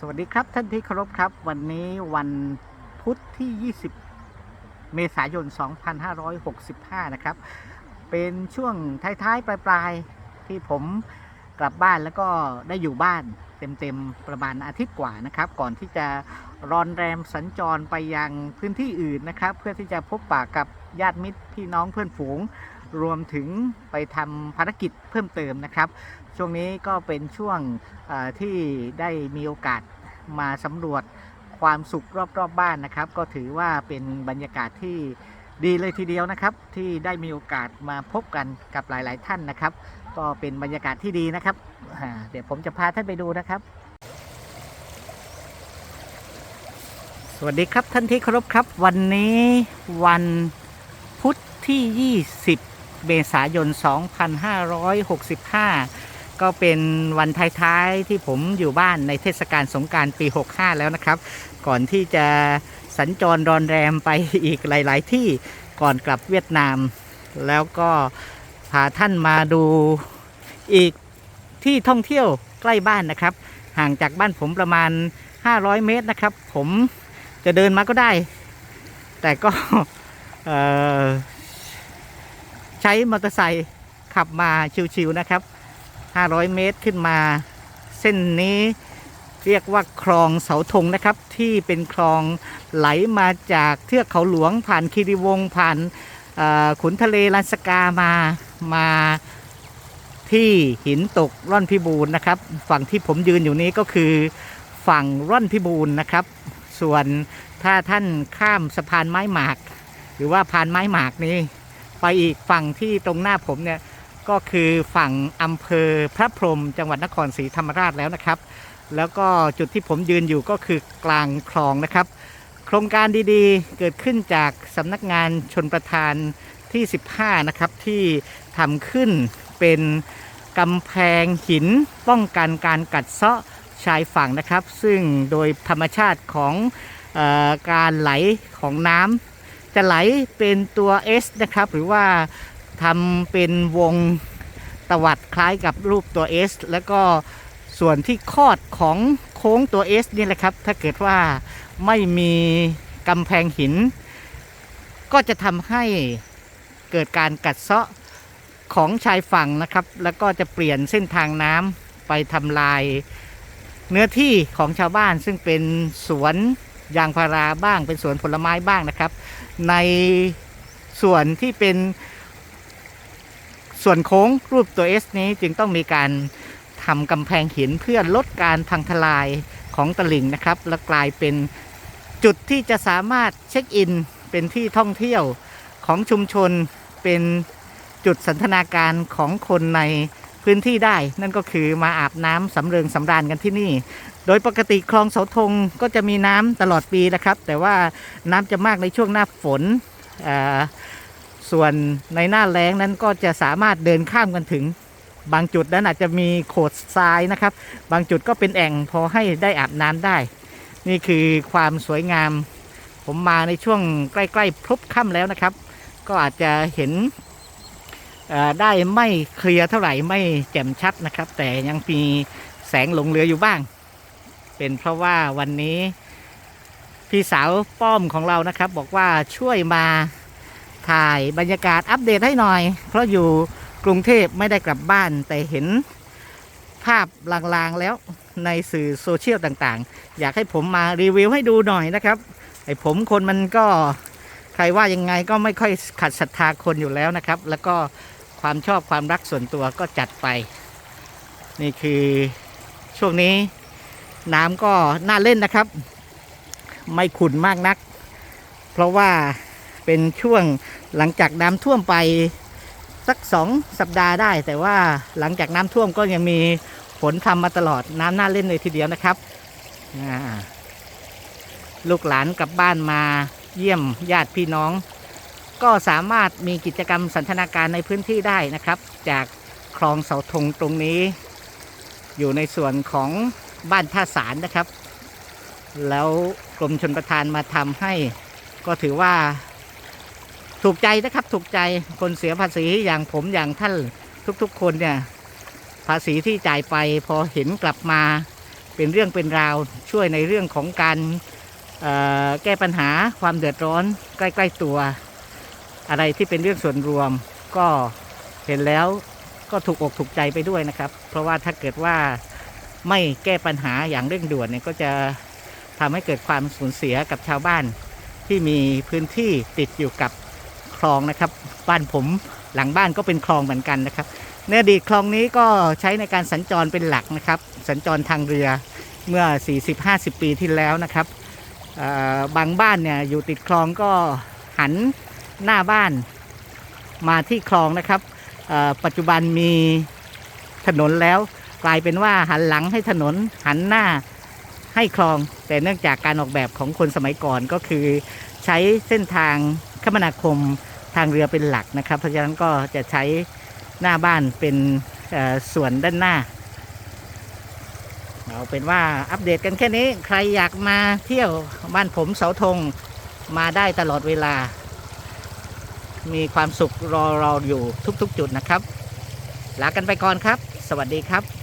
สวัสดีครับท่านที่เคารพครับ วันนี้วันพุธที่ 20 เมษายน 2565 นะครับ เป็นช่วงท้ายๆ ปลายๆ ที่ผมกลับบ้านแล้วก็ได้อยู่บ้านเต็มๆ ประมาณอาทิตย์กว่านะครับ ก่อนที่จะรอนแรมสัญจรไปยังพื้นที่อื่นนะครับ เพื่อที่จะพบปะกับญาติมิตรพี่น้องเพื่อนฝูงรวมถึงไปทำภารกิจเพิ่มเติมนะครับ ช่วงนี้ก็เป็นช่วงที่ได้มีโอกาส มาสำรวจความสุขรอบๆบบ้านนะครับ ก็ถือว่าเป็นบรรยากาศที่ดีเลยทีเดียวนะครับ ที่ได้มีโอกาสมาพบกันกับหลาย ๆ ท่านนะครับ ก็เป็นบรรยากาศที่ดีนะครับ เดี๋ยวผมจะพาท่านไปดูนะครับ สวัสดีครับท่านที่เคารพครับ วันนี้วันพุธที่ 20 เมษายน 2565 ก็เป็นวันท้ายๆที่ผมอยู่บ้านในเทศกาลสงการปี 65 แล้วนะครับ ก่อนที่จะสัญจรรอนแรมไปอีกหลาย ๆ ที่ก่อนกลับเวียดนาม แล้วก็พาท่านมาดูอีกที่ท่องเที่ยวใกล้บ้านนะครับ ห่างจากบ้านผมประมาณ 500 เมตรนะครับ ผมจะเดินมาก็ได้ แต่ก็ใช้มอเตอร์ไซค์ขับมาชิวๆนะครับ 500 เมตรขึ้นมา เส้นนี้เรียกว่าคลองเสาธงนะครับ ที่เป็นคลองไหลมาจากเทือกเขาหลวงผ่านคีรีวงผ่านขุนทะเลลันสกามามาที่หินตกร่อนพิบูลนะครับ ฝั่งที่ผมยืนอยู่นี้ก็คือฝั่งร่อนพิบูลนะครับ ส่วนถ้าท่านข้ามสะพานไม้หมาก หรือว่าพานไม้หมากนี้ ไปอีกฝั่งที่ตรงหน้าผมเนี่ย ก็คือฝั่งอำเภอพระพรหมจังหวัดนครศรีธรรมราชแล้วนะครับ แล้วก็จุดที่ผมยืนอยู่ก็คือกลางคลองนะครับ โครงการดีๆ เกิดขึ้นจากสำนักงานชนประทานที่ 15 นะครับ ที่ทำขึ้นเป็นกำแพงหินป้องกันการกัดเซาะชายฝั่งนะครับ ซึ่งโดยธรรมชาติของออการไหลของน้ำจะไหลเป็นตัว S นะครับ หรือว่า ทำเป็นวงตวัดคล้ายกับรูปตัว S แล้วก็ส่วนที่คอดของโค้งตัว S นี่แหละครับ ถ้าเกิดว่าไม่มีกำแพงหิน ก็จะทำให้เกิดการกัดเซาะของชายฝั่งนะครับ แล้วก็จะเปลี่ยนเส้นทางน้ำไปทำลาย เนื้อที่ของชาวบ้านซึ่งเป็นสวนยางพาราบ้าง เป็นสวนผลไม้บ้างนะครับ ในส่วนที่เป็น ส่วนโค้งรูปตัว S นี้จึงต้องมีการทำกำแพงหินเพื่อลดการพังทลายของตลิ่งนะครับ และกลายเป็นจุดที่จะสามารถเช็คอิน เป็นที่ท่องเที่ยวของชุมชนเป็นจุดสันทนาการของคนในพื้นที่ได้ นั่นก็คือมาอาบน้ำสำเริงสำราญกันที่นี่ โดยปกติคลองเสาธงก็จะมีน้ำตลอดปีนะครับ แต่ว่าน้ำจะมากในช่วงหน้าฝนอ่า ส่วนในหน้าแล้งนั้นก็จะสามารถเดินข้ามกันถึง บางจุดนั้นอาจจะมีโขดทรายนะครับ บางจุดก็เป็นแอ่งพอให้ได้อาบน้ำได้ นี่คือความสวยงาม ผมมาในช่วงใกล้ๆพลบค่ำแล้วนะครับ ก็อาจจะเห็นได้ไม่เคลียร์เท่าไหร่ไม่แจ่มชัดนะครับ แต่ยังมีแสงหลงเหลืออยู่บ้าง เป็นเพราะว่าวันนี้พี่สาวป้อมของเรานะครับ บอกว่าช่วยมา ถ่ายบรรยากาศอัปเดตให้หน่อย เพราะอยู่กรุงเทพไม่ได้กลับบ้าน แต่เห็นภาพลางๆแล้วในสื่อโซเชียลต่างๆ อยากให้ผมมารีวิวให้ดูหน่อยนะครับไอ้ผมคนมันก็ใครว่ายังไงก็ไม่ค่อยขัดศรัทธาคนอยู่แล้วนะครับ แล้วก็ความชอบความรักส่วนตัวก็จัดไป นี่คือช่วงนี้น้ำก็น่าเล่นนะครับ ไม่ขุ่นมากนัก เพราะว่า เป็นช่วงหลังจากน้ำท่วมไปสักสองสัปดาห์ได้ แต่ว่าหลังจากน้ำท่วมก็ยังมีฝนทำมาตลอดน้ำน่าเล่นเลยทีเดียวนะครับ ลูกหลานกลับบ้านมาเยี่ยมญาติพี่น้อง ก็สามารถมีกิจกรรมสันทนาการในพื้นที่ได้นะครับ จากคลองเสาธงตรงนี้ อยู่ในส่วนของบ้านท่าสารนะครับ แล้วกรมชนประทานมาทำให้ ก็ถือว่า ถูกใจนะครับถูกใจคนเสียภาษีอย่างผมอย่างท่านทุกๆ คนเนี่ย ภาษีที่จ่ายไปพอเห็นกลับมาเป็นเรื่องเป็นราวช่วยในเรื่องของการแก้ปัญหาความเดือดร้อนใกล้ ๆ ตัว อะไรที่เป็นเรื่องส่วนรวม ก็เห็นแล้วก็ถูกอกถูกใจไปด้วยนะครับ เพราะว่าถ้าเกิดว่าไม่แก้ปัญหาอย่างเร่งด่วนเนี่ยก็จะทำให้เกิดความสูญเสียกับชาวบ้านที่มีพื้นที่ติดอยู่กับ คลองนะครับ บ้านผมหลังบ้านก็เป็นคลองเหมือนกันนะครับในอดีตคลองนี้ก็ใช้ในการสัญจรเป็นหลักนะครับ สัญจรทางเรือเมื่อ 40-50 ปีที่แล้วนะครับบางบ้านเนี่ยอยู่ติดคลองก็หันหน้าบ้านมาที่คลองนะครับ ปัจจุบันมีถนนแล้วกลายเป็นว่าหันหลังให้ถนนหันหน้าให้คลอง แต่เนื่องจากการออกแบบของคนสมัยก่อนก็คือใช้เส้นทาง มนาคมทางเรือเป็นหลักนะครับ เพราะฉะนั้นก็จะใช้หน้าบ้านเป็นส่วนด้านหน้า เอาเป็นว่าอัปเดตกันแค่นี้ ใครอยากมาเที่ยวบ้านผมเสาธงมาได้ตลอดเวลา มีความสุขรอรออยู่ทุกๆ จุดนะครับ ลากันไปก่อนครับ สวัสดีครับ